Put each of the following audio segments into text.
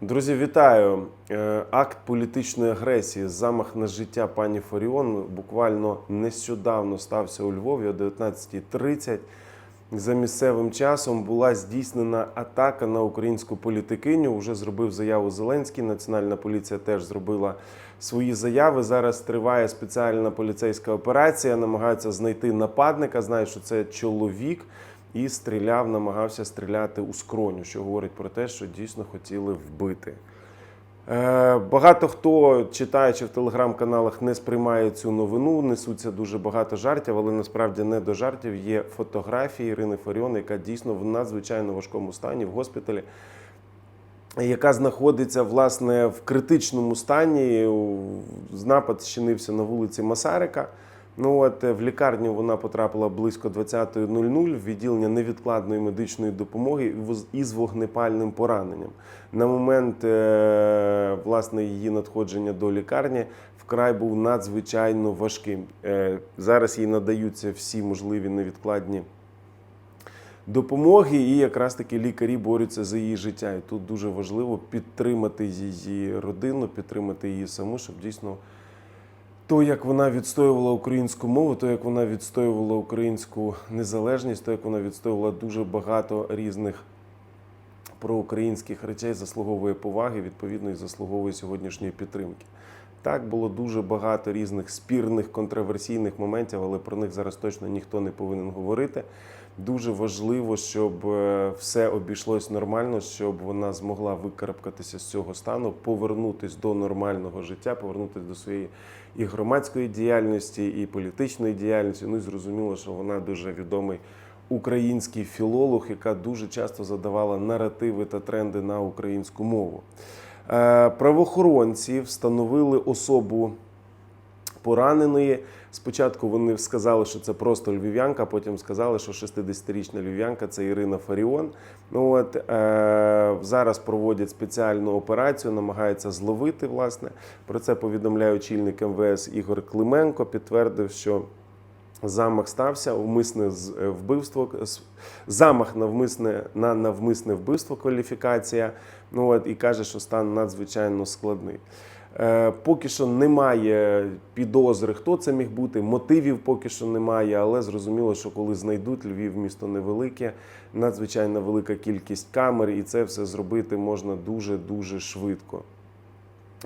Друзі, вітаю! Е, Акт політичної агресії, замах на життя пані Фаріон буквально нещодавно стався у Львові о 19.30. За місцевим часом була здійснена атака на українську політикиню. Уже зробив заяву Зеленський. Національна поліція теж зробила свої заяви. Зараз триває спеціальна поліцейська операція. Намагаються знайти нападника. Знають, що це чоловік і стріляв, намагався стріляти у скроню, що говорить про те, що дійсно хотіли вбити. Е, Багато хто, читаючи в телеграм-каналах, не сприймає цю новину, несуться дуже багато жартів, але насправді не до жартів. Є фотографії Ірини Фаріон, яка дійсно в надзвичайно важкому стані в госпіталі, яка знаходиться власне в критичному стані. Напад щинився на вулиці Масарика. Ну от е, в лікарню вона потрапила близько 20.00 в відділення невідкладної медичної допомоги із вогнепальним пораненням. На момент е, власне її надходження до лікарні вкрай був надзвичайно важким. Е, Зараз їй надаються всі можливі невідкладні допомоги, і якраз таки лікарі борються за її життя. І тут дуже важливо підтримати її родину, підтримати її саму, щоб дійсно то, як вона відстоювала українську мову, то як вона відстоювала українську незалежність, то як вона відстоювала дуже багато різних проукраїнських речей, заслуговує поваги, відповідно, і заслуговує сьогоднішньої підтримки. Так було дуже багато різних спірних контроверсійних моментів, але про них зараз точно ніхто не повинен говорити. Дуже важливо, щоб е, все обійшлось нормально, щоб вона змогла викарабкатися з цього стану, повернутися до нормального життя, повернутися до своєї і громадської діяльності, і політичної діяльності. Ну і зрозуміло, що вона дуже відомий український філолог, яка дуже часто задавала наративи та тренди на українську мову. Е, Правоохоронці встановили особу пораненої. Спочатку вони сказали, що це просто львів'янка, потім сказали, що 60-річна львів'янка це Ірина Фаріон. Ну от е, зараз проводять спеціальну операцію, намагаються зловити. Власне про це повідомляє очільник МВС Ігор Клименко. Підтвердив, що замах стався, умисне е, вбивство, замах навмисне на навмисне вбивство, кваліфікація. Ну от і каже, що стан надзвичайно складний. Е, Поки що немає підозри, хто це міг бути. Мотивів поки що немає, але зрозуміло, що коли знайдуть Львів, місто невелике, надзвичайно велика кількість камер, і це все зробити можна дуже дуже швидко.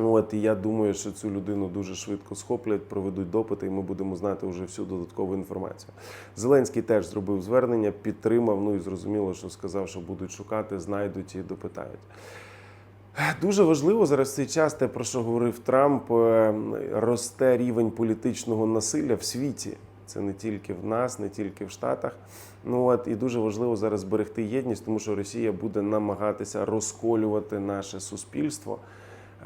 От і я думаю, що цю людину дуже швидко схоплять, проведуть допити, і ми будемо знати вже всю додаткову інформацію. Зеленський теж зробив звернення, підтримав. Ну і зрозуміло, що сказав, що будуть шукати, знайдуть і допитають. Дуже важливо зараз в цей час, те, про що говорив Трамп, е, росте рівень політичного насилля в світі. Це не тільки в нас, не тільки в Штатах. Ну от і дуже важливо зараз зберегти єдність, тому що Росія буде намагатися розколювати наше суспільство.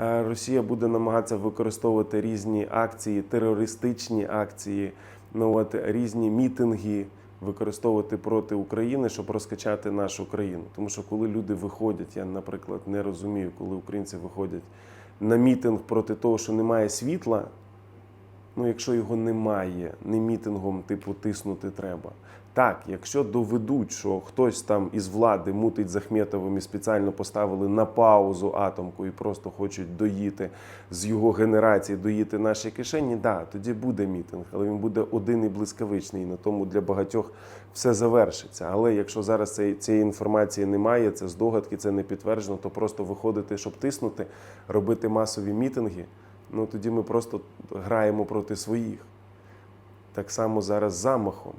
Е, Росія буде намагатися використовувати різні акції, терористичні акції, ну от різні мітинги використовувати проти України, щоб розкачати нашу країну. Тому що коли люди виходять, я, наприклад, не розумію, коли українці виходять на мітинг проти того, що немає світла. Ну, якщо його немає, не мітингом, типу, тиснути треба. Так, якщо доведуть, що хтось там із влади мутить з Ахметовим і спеціально поставили на паузу атомку і просто хочуть доїти з його генерації, доїти наші кишені, да, тоді буде мітинг, але він буде один і блискавичний. І на тому для багатьох все завершиться. Але якщо зараз цієї, інформації немає, це здогадки, це не підтверджено, то просто виходити, щоб тиснути, робити масові мітинги ну тоді ми просто граємо проти своїх. Так само зараз замахом.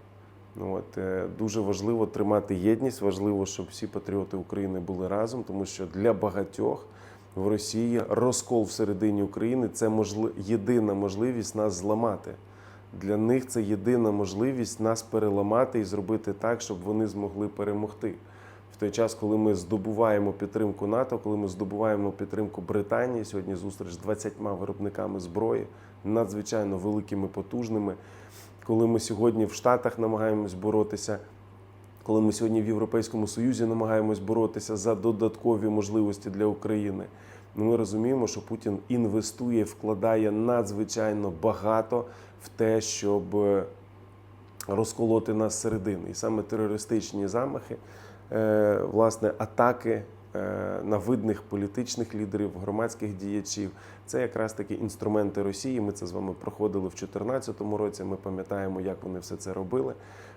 Ну, от, е, дуже важливо тримати єдність, важливо, щоб всі патріоти України були разом, тому що для багатьох в Росії розкол всередині України це можли... єдина можливість нас зламати. Для них це єдина можливість нас переламати і зробити так, щоб вони змогли перемогти. В той час, коли ми здобуваємо підтримку НАТО, коли ми здобуваємо підтримку Британії, сьогодні зустріч з 20 виробниками зброї, надзвичайно великими, потужними. Коли ми сьогодні в Штатах намагаємось боротися, коли ми сьогодні в Європейському Союзі намагаємось боротися за додаткові можливості для України, ну ми розуміємо, що Путін інвестує, вкладає надзвичайно багато в те, щоб е, розколоти нас зсередини. І саме терористичні замахи, власне, атаки е, на видних політичних лідерів, громадських діячів. Це якраз таки інструменти Росії. Ми це з вами проходили в 2014 році. Ми пам'ятаємо, як вони все це робили.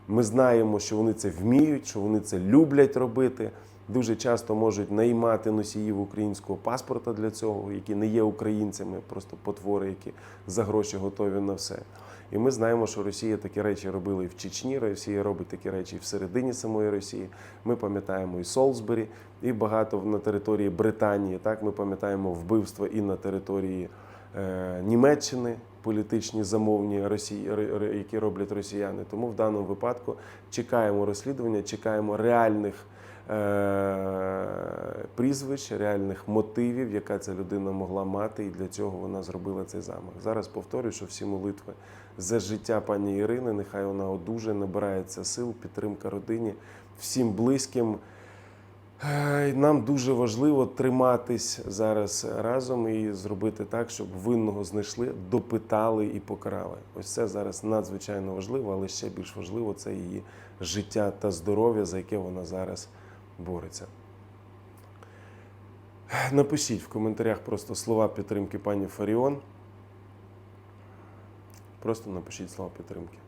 Ми знаємо, що вони це вміють, що вони це люблять робити. Дуже часто можуть наймати носіїв українського паспорта для цього, які не є українцями, просто потвори, які за гроші готові на все. І ми знаємо, що Росія такі речі робила і в Чечні, Росія робить такі речі і всередині самої Росії. Ми пам'ятаємо і Солсбері, і багато на території Британії. Так, ми пам'ятаємо вбивства і на території е, Німеччини, політичні замовні Росії, які роблять росіяни. Тому в даному випадку чекаємо розслідування, чекаємо реальних. Е, Прізвищ, реальних мотивів, яка ця людина могла мати, і для цього вона зробила цей замах. Зараз повторюю, що всі молитви за життя пані Ірини. Нехай вона одужає, набирається сил, підтримка родині, всім близьким. Е, Нам дуже важливо триматись зараз разом і зробити так, щоб винного знайшли, допитали і покарали. Ось це зараз надзвичайно важливо, але ще більш важливо це її життя та здоров'я, за яке вона зараз бореться. Напишіть в коментарях просто слова підтримки пані Фаріон. Просто напишіть слова підтримки.